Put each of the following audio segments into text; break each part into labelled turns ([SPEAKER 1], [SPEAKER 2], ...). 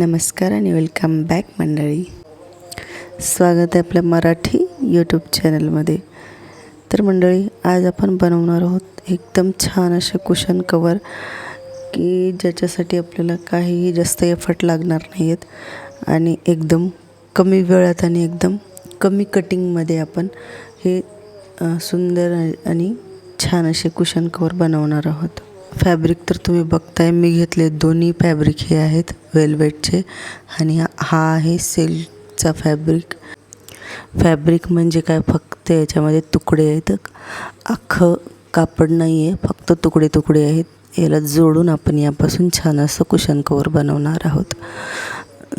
[SPEAKER 1] नमस्कार आणि welcome back मंडळी. स्वागत आहे आपल्या मराठी यूट्यूब चॅनलमध्ये तर मंडळी आज आपण बनवणार आहोत एकदम छान असे कुशन कवर की ज्याच्यासाठी आपल्याला काहीही जास्त एफर्ट लागणार नाही आहेत आणि एकदम कमी वेळात आणि एकदम कमी कटिंगमध्ये आपण हे सुंदर आणि छान असे कुशन कवर बनवणार आहोत. फॅब्रिक तर तुम्ही बघताय मी घेतले दोन्ही फॅब्रिक हे आहेत वेलवेटचे. आणि हा- आहे सिल्कचा फॅब्रिक. फॅब्रिक म्हणजे काय? फक्त याच्यामध्ये तुकडे आहेत. अख्खं कापड नाही आहे फक्त तुकडे तुकडे आहेत. याला जोडून आपण यापासून छान असं कुशन कवर बनवणार आहोत.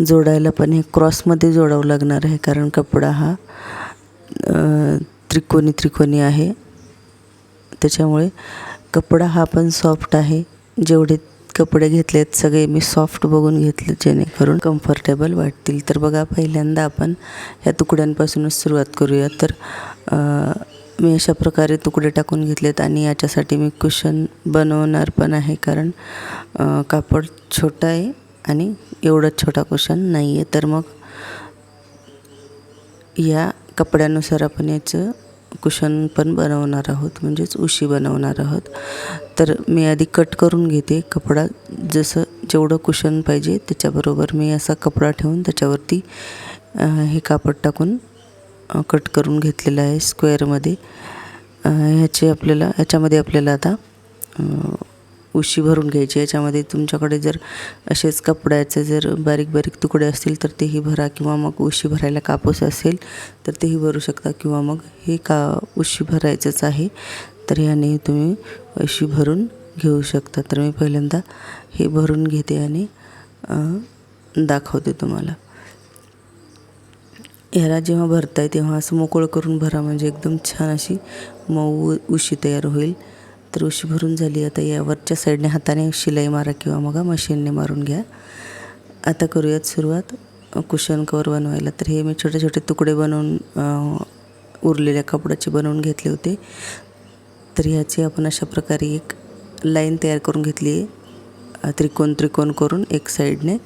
[SPEAKER 1] जोडायला पण हे क्रॉसमध्ये जोडावं लागणार आहे कारण कपडा हा त्रिकोणी त्रिकोणी आहे. त्याच्यामुळे कपडा हा पण सॉफ्ट आहे. जेवढे कपडे घेतलेत सगळे मी सॉफ्ट बघून घेतले जेणेकरून कम्फर्टेबल वाटतील. तर बघा पहिल्यांदा आपण ह्या तुकड्यांपासूनच सुरुवात करूया. तर मी अशा प्रकारे तुकडे टाकून घेतलेत आणि याच्यासाठी मी कुशन बनवणार पण आहे कारण कापड छोटं आहे आणि एवढा छोटा कुशन नाही आहे तर मग या कपड्यानुसार आपण याचं कुशन पण बनवणार आहोत म्हणजेच उशी बनवणार आहोत. तर मी आधी कट करून घेते कपडा. जसं जेवढं कुशन पाहिजे त्याच्याबरोबर मी असा कपडा ठेवून त्याच्यावरती हे कापड टाकून कट करून घेतलेलं आहे स्क्वेअरमध्ये. ह्याचे आपल्याला ह्याच्यामध्ये आपल्याला आता उशी भरून घ्यायची. याच्यामध्ये तुमच्याकडे जर असेच कपड्याचे जर बारीक बारीक तुकडे असतील तर तेही भरा किंवा मग उशी भरायला कापूस असेल तर तेही भरू शकता किंवा मग हे का उशी भरायचंच आहे तर ह्याने तुम्ही उशी भरून घेऊ शकता. तर मी पहिल्यांदा हे भरून घेते आणि दाखवते तुम्हाला. ह्याला जेव्हा भरताय तेव्हा असं मोकळं करून भरा. म्हणजे एकदम छान अशी मऊ उशी तयार होईल. तर उशी भरून झाली. आता या वरच्या साईडने हाताने शिलाई मारा किंवा मग मशीनने मारून घ्या. आता करूयात सुरुवात. कुशन कवर बनवायला. तर हे मी छोटे छोटे तुकडे बनवून उरलेल्या कपड्याचे बनवून घेतले होते. तर ह्याची आपण अशा प्रकारे एक लाईन तयार करून घेतली आहे. त्रिकोण त्रिकोण करून एक साईडने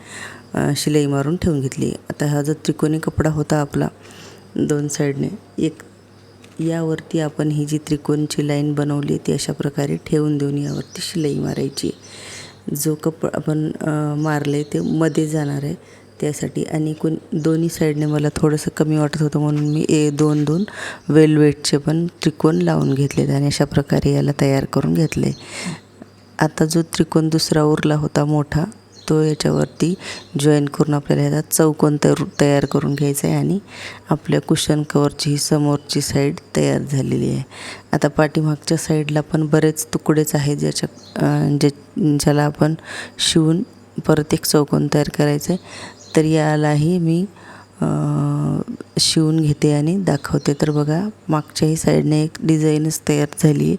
[SPEAKER 1] शिलाई मारून ठेवून घेतली आता हा जो त्रिकोणी कपडा होता आपला दोन साईडने एक यावरती आपण ही जी त्रिकोणची लाईन बनवली ती अशा प्रकारे ठेवून देऊन यावरती शिलाई मारायची. जो कप आपण मारले ते मध्ये जाणार आहे. त्यासाठी आणि कोण दोन्ही साईडने मला थोडंसं कमी वाटत होतं म्हणून मी ए दोन दोन वेलवेटचे पण त्रिकोण लावून घेतलेत आणि अशा प्रकारे याला तयार करून घेतले आता जो त्रिकोण दुसरा उरला होता मोठा तो याच्यावरती जॉईन करून आपल्याला ह्याचा चौकोन तर तयार करून घ्यायचा आहे आणि आपल्या कुशन कवरची ही समोरची साईड तयार झालेली आहे. आता पाठीमागच्या साईडला पण बरेच तुकडेच आहेत ज्याच्या जे ज्याला आपण शिवून परत एक चौकोन तयार करायचं आहे. तर यालाही मी शिवून घेते आणि दाखवते. तर बघा मागच्याही साईडने एक डिझाईनच तयार झाली आहे.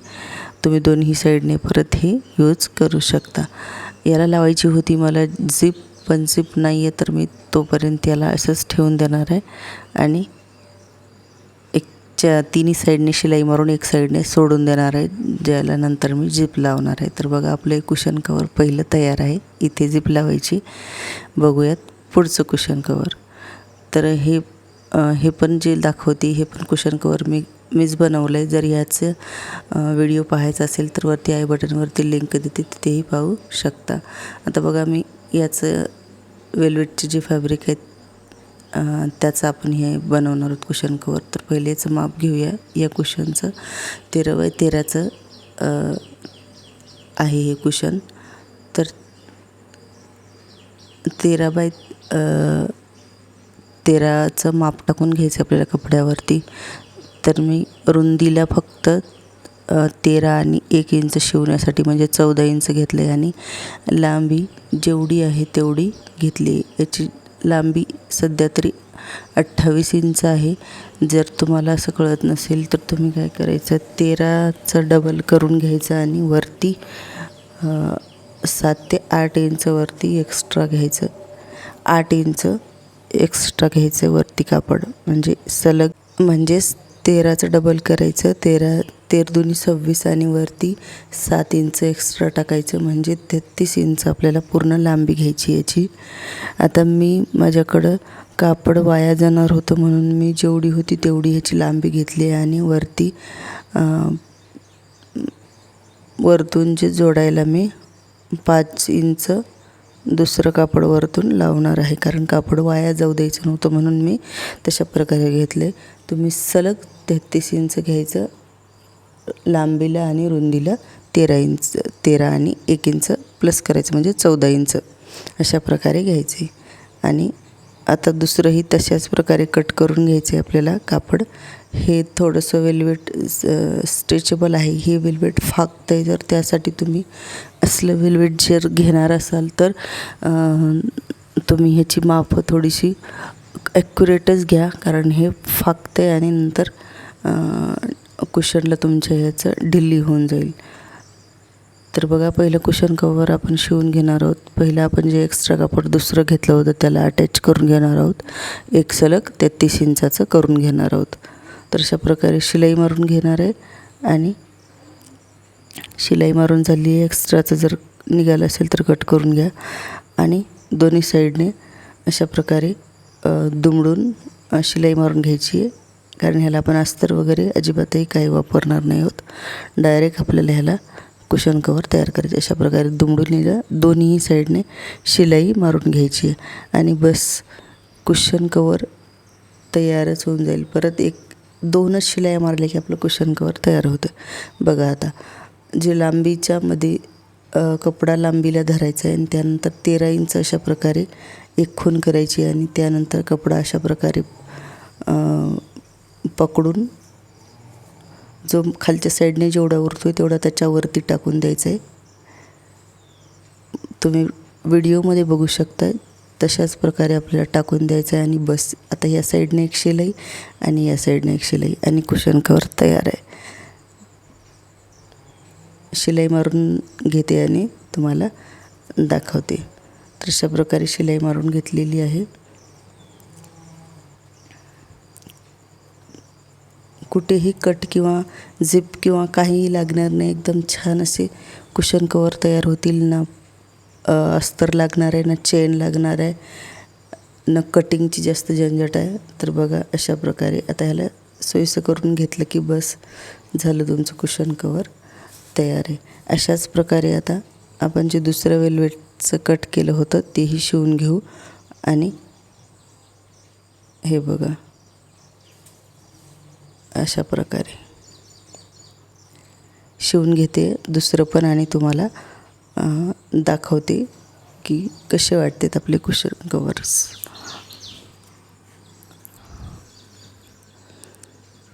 [SPEAKER 1] तुम्ही दोन्ही साईडने परत हे यूज करू शकता. याला लावायची होती मला झिप पण झिप नाही आहे तर मी तोपर्यंत याला असंच ठेवून देणार आहे. आणि एक च्या तिन्ही साईडने शिलाई मारून एक साईडने सोडून देणार आहे ज्याला नंतर मी झिप लावणार आहे. तर बघा आपलं कुशन कवर पहिलं तयार आहे. इथे झिप लावायची. बघूयात पुढचं कुशन कवर तर हे हे पण जे दाखवते हे पण कुशन कवर मी मीच बनवलं आहे जर ह्याचं व्हिडिओ पाहायचा असेल तर वरती आय बटनवरती लिंक देते तिथेही पाहू शकता. आता बघा मी याचं वेल्वेटचे जे फॅब्रिक आहेत त्याचं आपण हे बनवणार आहोत कुशन कवर तर पहिलेचं माप घेऊया. या कुशनचं तेरा बाय तेराचं आहे हे कुशन तर तेरा बाय तेराचं माप टाकून घ्यायचं आपल्याला कपड्यावरती. तर मी रुंदीला फक्त तेरा आणि एक इंच शिवण्यासाठी म्हणजे चौदा इंच घेतलं आहे आणि लांबी जेवढी आहे तेवढी घेतली. याची लांबी सध्या तरी अठ्ठावीस इंच आहे. जर तुम्हाला असं कळत नसेल तर तुम्ही काय करायचं तेराचं डबल करून घ्यायचं आणि वरती सात ते आठ इंचवरती एक्स्ट्रा घ्यायचं. आठ इंच एक्स्ट्रा घ्यायचं वरती कापड. म्हणजे सलग म्हणजेच तेराचं डबल करायचं. तेरा तेर दोन्ही सव्वीस आणि वरती सात इंच एक्स्ट्रा टाकायचं. म्हणजे तेहतीस इंच आपल्याला पूर्ण लांबी घ्यायची याची. आता मी माझ्याकडं कापड वाया जाणार होतं म्हणून मी जेवढी होती तेवढी ह्याची लांबी घेतली आणि वरती वरतून जे जोडायला मी पाच इंच दुसरं कापड वरतून लावणार आहे. कारण कापड वाया जाऊ द्यायचं नव्हतं म्हणून मी तशा प्रकारे घेतले. तुम्ही सलग तेहतीस इंच घ्यायचं लांबीला आणि रुंदीला तेरा इंच तेरा आणि एक इंच प्लस करायचं म्हणजे चौदा इंच अशा प्रकारे घ्यायचे. आणि आता दुसरंही तशाच प्रकारे कट करून घ्यायचे आपल्याला कापड. हे थोडंसं वेल्वेट स्ट्रेचेबल आहे. हे वेल्वेट फाकतं आहे जर त्यासाठी तुम्ही असलं वेल्वेट जर घेणार असाल तर तुम्ही ह्याची माफं थोडीशी ॲक्युरेटच घ्या. कारण हे फाकतं आहे आणि नंतर कुशनला तुमच्या ह्याचं ढिल्ली होऊन जाईल. तर बघा पहिलं कुशन कवर आपण शिवून घेणार आहोत. पहिलं आपण जे एक्स्ट्रा कापड दुसरं घेतलं होतं त्याला अटॅच करून घेणार आहोत. एक सलग तेहतीस इंचाचं करून घेणार आहोत. तर अशा प्रकारे शिलाई मारून घेणार आहे. आणि शिलाई मारून झाली आहे. एक्स्ट्राचं जर निघालं असेल तर कट करून घ्या. आणि दोन्ही साईडने अशा प्रकारे दुमडून शिलाई मारून घ्यायची आहे. कारण ह्याला आपण अस्तर वगैरे अजिबातही काही वापरणार नाही आहोत. डायरेक्ट आपल्याला ह्याला कुशन कवर तयार करायचे अशा प्रकारे दुमडून निघा. दोन्ही साईडने शिलाई मारून घ्यायची आहे. आणि बस कुशन कवर तयारच होऊन जाईल. परत एक दोनच शिलाया मारल्या की आपलं कुशन कवर तयार होतं. बघा आता जे लांबीच्या मध्ये कपडा लांबीला धरायचा आहे आणि त्यानंतर तेरा इंच अशा प्रकारे एक खून करायची आणि त्यानंतर कपडा अशा प्रकारे पकडून जो खालच्या साईडने जेवढा उरतो आहे तेवढा त्याच्यावरती टाकून द्यायचा आहे तुम्ही व्हिडिओमध्ये बघू शकता तशाच प्रकारे आपल्याला टाकून द्यायचं आहे आणि बस आता या साईडने एक शिलाई आणि या साईडने एक शिलाई आणि कुशन कवर तयार आहे. शिलाई मारून घेते आणि तुम्हाला दाखवते. तर अशा प्रकारे शिलाई मारून घेतलेली आहे. कुठेही कट किंवा झिप किंवा काहीही लागणार नाही. एकदम छान असे कुशन कवर तयार होतील ना. अस्तर लागणार आहे ना चेन लागणार आहे न कटिंगची जास्त झंझट आहे. तर बघा अशा प्रकारे आता ह्याला सोयीचं करून घेतलं की बस झालं तुमचं कुशन कवर तयार आहे. अशाच प्रकारे आता आपण जे दुसरं वेल्वेटचं कट केलं होतं तेही शिवून घेऊ. आणि हे बघा अशा प्रकारे शिवून घेते दुसरं पण आणि तुम्हाला दाखवते की कसे वाटतात आपले कुशन कवर्स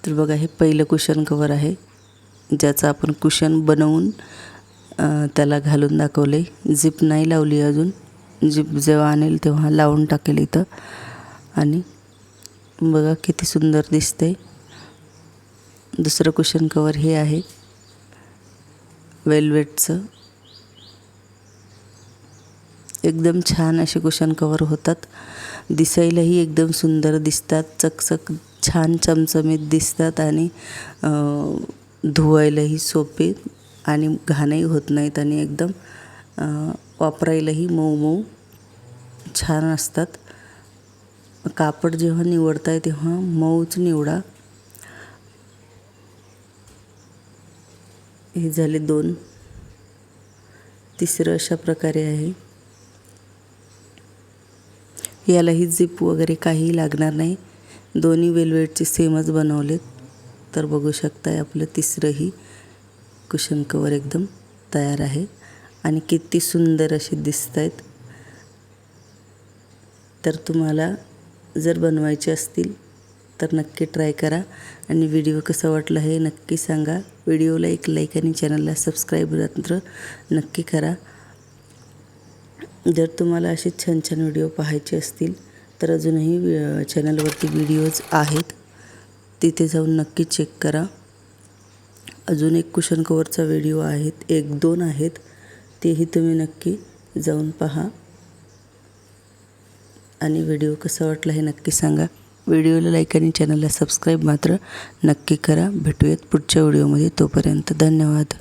[SPEAKER 1] तर बघा हे पहिलं कुशन कवर आहे ज्याचं आपण कुशन बनवून त्याला घालून दाखवले. आहे झिप नाही लावली अजून. झिप जेव्हा आणेल तेव्हा लावून टाकेल इथं. आणि बघा किती सुंदर दिसते. दुसरं कुशन कवर हे आहे. वेल्वेटचं. एकदम छान असे कुशन कवर होतात. दिसायलाही एकदम सुंदर दिसतात. चकचक छान चमचमीत दिसतात आणि धुवायलाही सोपे आणि घाणही होत नाहीत आणि एकदम वापरायलाही मऊ मऊ छान असतात. कापड जेव्हा निवडताय तेव्हा मऊच निवडा. हे झाले दोन. तिसरं अशा प्रकारे आहे. यालाही झिप वगैरे काही लागणार नाही. दोन्ही वेलवेटचे सेमच बनवलेत. तर बघू शकताय आपलं तिसरंही कुशन कवर एकदम तयार आहे. आणि किती सुंदर असे दिसत आहेत तर तुम्हाला जर बनवायचे असतील तर नक्की ट्राय करा. आणि व्हिडिओ कसा वाटला हे नक्की सांगा. व्हिडिओला एक लाईक आणि चॅनलला सबस्क्राईब मात्र नक्की करा. जर तुम्हाला असे छान छान व्हिडिओ पाहायचे असतील तर अजूनही चॅनलवरती व्हिडिओज आहेत. तिथे जाऊन नक्की चेक करा. अजून एक कुशन कवरचा व्हिडिओ आहेत एक दोन आहेत. तेही तुम्ही नक्की जाऊन पहा. आणि व्हिडिओ कसा वाटला हे नक्की सांगा. व्हिडिओला लाईक आणि चॅनलला सबस्क्राईब मात्र नक्की करा. भेटूयात पुढच्या व्हिडिओमध्ये तोपर्यंत धन्यवाद.